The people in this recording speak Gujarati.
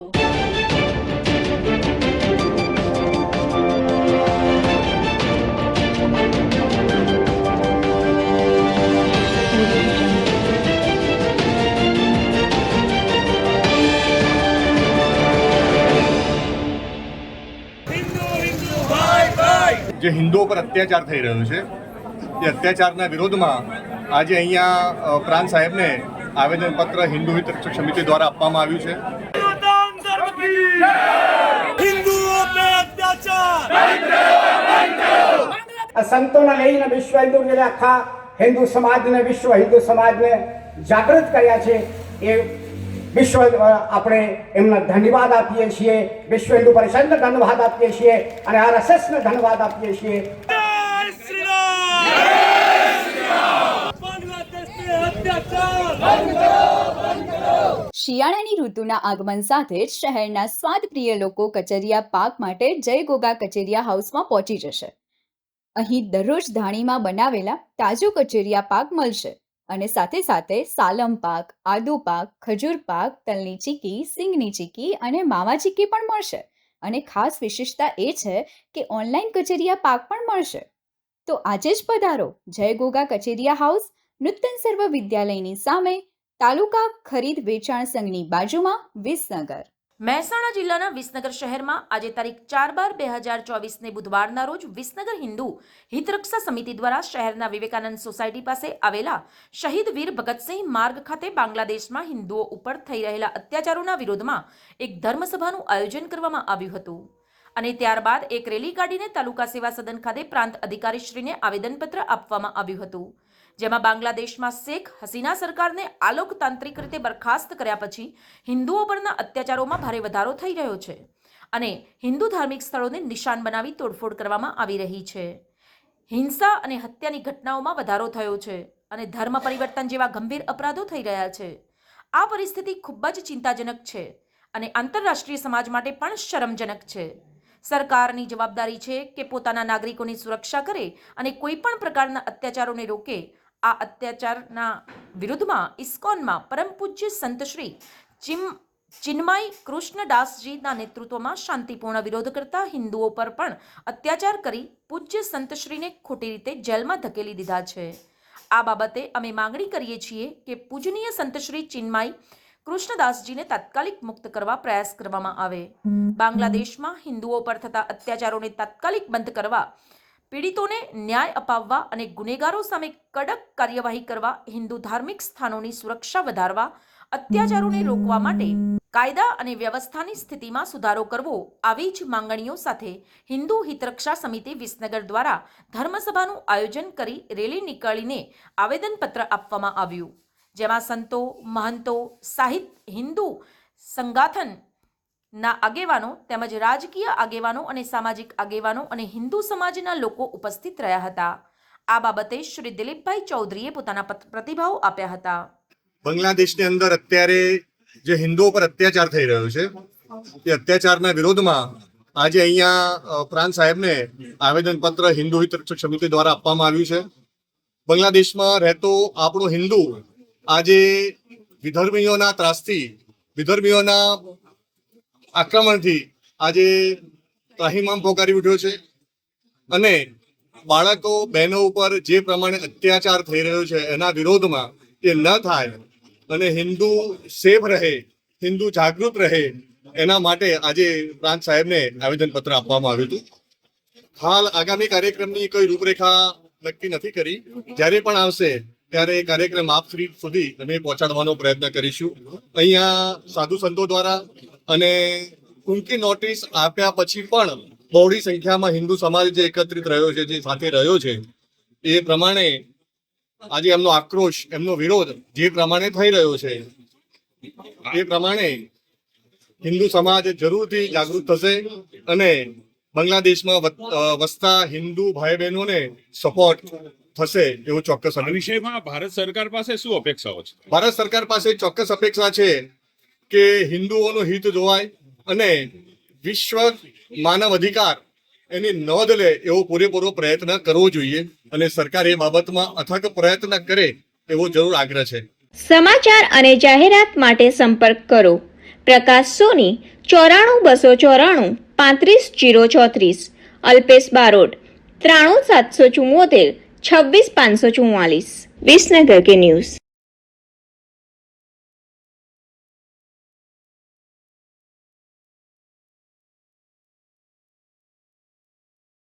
જે હિન્દુઓ પર અત્યાચાર થઈ રહ્યો છે, એ અત્યાચારના વિરોધમાં આજે અહીંયા પ્રાંત સાહેબને આવેદનપત્ર હિન્દુ હિત રક્ષક સમિતિ દ્વારા આપવામાં આવ્યું છે. હિન્દુઓ લઈને વિશ્વ હિન્દુ એટલે આખા હિન્દુ સમાજને વિશ્વ હિન્દુ સમાજને જાગૃત કર્યા છે. એ વિશ્વ આપણે એમને ધન્યવાદ આપીએ છીએ. વિશ્વ હિન્દુ પરિષદને ધન્યવાદ આપીએ છીએ અને આ આરએસએસને ધન્યવાદ આપીએ છીએ. બાંગ્લાદેશ શિયાળાની ઋતુના આગમન સાથે જ શહેરના સ્વાદપ્રિય લોકો કચરિયા પાક માટે જય ગોગા કચેરિયા હાઉસમાં પહોંચી જશે. અહીં દરરોજ ધાણીમાં બનાવેલા તાજો કચેરિયા પાક મળશે અને સાથે સાથે સાલમ પાક, આદુ પાક, ખજૂર પાક, તલની ચીકી, સિંગની ચીકી અને માવા ચીકી પણ મળશે. અને ખાસ વિશેષતા એ છે કે ઓનલાઈન કચેરિયા પાક પણ મળશે. તો આજે જ પધારો જય ગોગા કચેરિયા હાઉસ, નૂતન સર્વ વિદ્યાલયની સામે તાલુકા ખરીદ વેચાણ સંઘની બાજુમાં વિસનગર. મહેસાણા જિલ્લાના વિસનગર શહેરમાં આજે તારીખ ચાર બાર બે હજાર ચોવીસને બુધવારના રોજ વિસનગર હિન્દુ હિતરક્ષા સમિતિ દ્વારા શહેરના વિવેકાનંદ સોસાયટી પાસે આવેલા શહીદ વીર ભગતસિંહ માર્ગ ખાતે બાંગ્લાદેશમાં હિન્દુઓ ઉપર થઈ રહેલા અત્યાચારોના વિરોધમાં એક ધર્મસભાનું આયોજન કરવામાં આવ્યું હતું. અને ત્યારબાદ એક રેલી કાઢીને તાલુકા સેવા સદન ખાતે પ્રાંત અધિકારીશ્રીને આવેદનપત્ર આપવામાં આવ્યું હતું. જેમાં બાંગ્લાદેશમાં શેખ હસીના સરકારને આલોકતાંત્રિક રીતે બરખાસ્ત કર્યા પછી હિન્દુઓ પરના અત્યાચારોમાં ભારે વધારો થઈ રહ્યો છે અને હિન્દુ ધાર્મિક સ્થળોને નિશાન બનાવી તોડફોડ કરવામાં આવી રહી છે. હિંસા અને હત્યાની ઘટનાઓમાં વધારો થયો છે અને ધર્મ પરિવર્તન જેવા ગંભીર અપરાધો થઈ રહ્યા છે. આ પરિસ્થિતિ ખૂબ જ ચિંતાજનક છે અને આંતરરાષ્ટ્રીય સમાજ માટે પણ શરમજનક છે. સરકારની જવાબદારી છે કે પોતાના નાગરિકોની સુરક્ષા કરે અને કોઈ પણ પ્રકારના અત્યાચારોને રોકે આ અત્યાચારના વિરુદ્ધમાં ઇસ્કોનમાં પરમ પૂજ્ય સંતશ્રી ચિમ ચિન્મય કૃષ્ણદાસજીના નેતૃત્વમાં શાંતિપૂર્ણ વિરોધ કરતા હિન્દુઓ પર પણ અત્યાચાર કરી પૂજ્ય સંતશ્રીને ખોટી રીતે જેલમાં ધકેલી દીધા છે. આ બાબતે અમે માંગણી કરીએ છીએ કે પૂજનીય સંતશ્રી ચિન્મય કૃષ્ણદાસજીને તાત્કાલિક મુક્ત કરવા પ્રયાસ કરવામાં આવે. બાંગ્લાદેશમાં હિન્દુઓ પર થતા અત્યાચારોને તાત્કાલિક બંધ કરવા પીડિતોને ન્યાય અપાવવા અને ગુનેગારો સામે કડક કાર્યવાહી કરવા, હિન્દુ ધાર્મિક સ્થાનોની સુરક્ષા વધારવા, અત્યાચારોને રોકવા માટે કાયદા અને વ્યવસ્થાની સ્થિતિમાં સુધારો કરવો આવી જ માંગણીઓ સાથે હિન્દુ હિતરક્ષા સમિતિ વિસનગર દ્વારા ધર્મસભાનું આયોજન કરી રેલી નીકાળીને આવેદનપત્ર આપવામાં આવ્યું. જેમાં સંતો, મહંતો સાહિત્ય હિન્દુ સંગાથન ના આગેવાનો તેમજ રાજકીય આગેવાનો અને સામાજિક આગેવાનો અને હિન્દુ સમાજના લોકો ઉપસ્થિત રહ્યા હતા. આ બાબતે શ્રી દિલીપભાઈ ચૌધરીએ પોતાના પ્રતિભાવ આપ્યા હતા. બાંગ્લાદેશની અંદર અત્યારે જે હિન્દુઓ પર અત્યાચાર થઈ રહ્યો છે, એ અત્યાચારના વિરોધમાં આજે અહીંયા પ્રાંત સાહેબને આવેદનપત્ર હિન્દુ હિત સમિતિ દ્વારા આપવામાં આવ્યું છે. બાંગ્લાદેશમાં રહેતો આપણો હિન્દુ આજે વિધર્મીઓના ત્રાસથી, વિધર્મીઓના આક્રમણથી આજે ત્રાહિમામ પોકારી ઉઠ્યો છે. અને બાળકો બહેનો ઉપર જે પ્રમાણે અત્યાચાર થઈ રહ્યો છે, એના વિરોધમાં એ ન થાય અને હિન્દુ સેફ રહે, હિન્દુ જાગૃત રહે, એના માટે આજે પ્રાંત સાહેબને આવેદનપત્ર આપવામાં આવ્યું હતું. હાલ આગામી કાર્યક્રમની કોઈ રૂપરેખા નક્કી નથી કરી. જ્યારે પણ આવશે, ત્યારે એ કાર્યક્રમ આપ સુધી અમે પહોંચાડવાનો પ્રયત્ન કરીશું. અહીંયા સાધુ સંતો દ્વારા અને ટૂંકી નોટિસ આપ્યા પછી પણ બહોળી સંખ્યામાં હિન્દુ સમાજ જે એકત્રિત રહ્યો છે જે સાથે રહ્યો છે એ પ્રમાણે આજે એમનો આક્રોશ એમનો વિરોધ જે પ્રમાણે થઈ રહ્યો છે એ પ્રમાણે હિન્દુ સમાજ જરૂરથી જાગૃત થશે અને બાંગ્લાદેશમાં વસતા હિન્દુ ભાઈ બહેનોને સપોર્ટ થશે એવું ચોક્કસ વિષયમાં ભારત સરકાર પાસે શું અપેક્ષાઓ છે? ભારત સરકાર પાસે ચોક્કસ અપેક્ષા છે કે હિન્દુઓનું હિત જોવાય અને વિશ્વ માનવ અધિકાર એની નોંધ લે એવો પૂરેપૂરો પ્રયત્ન કરવો જોઈએ અને સરકાર એ બાબતમાં અથક પ્રયત્ન કરે એવો જરૂર આગ્રહ છે. સમાચાર અને જાહેરાત માટે સંપર્ક કરો. પ્રકાશ સોની, ચોરાણું બસો ચોરાણું, પાંત્રીસ જીરો ચોત્રીસ. અલ્પેશ બારોટ, ત્રાણું સાતસો ચુમ્મોતેર છવ્વીસ પાંચસો ચુમ્માલીસ વિસનગર કે ન્યૂઝ.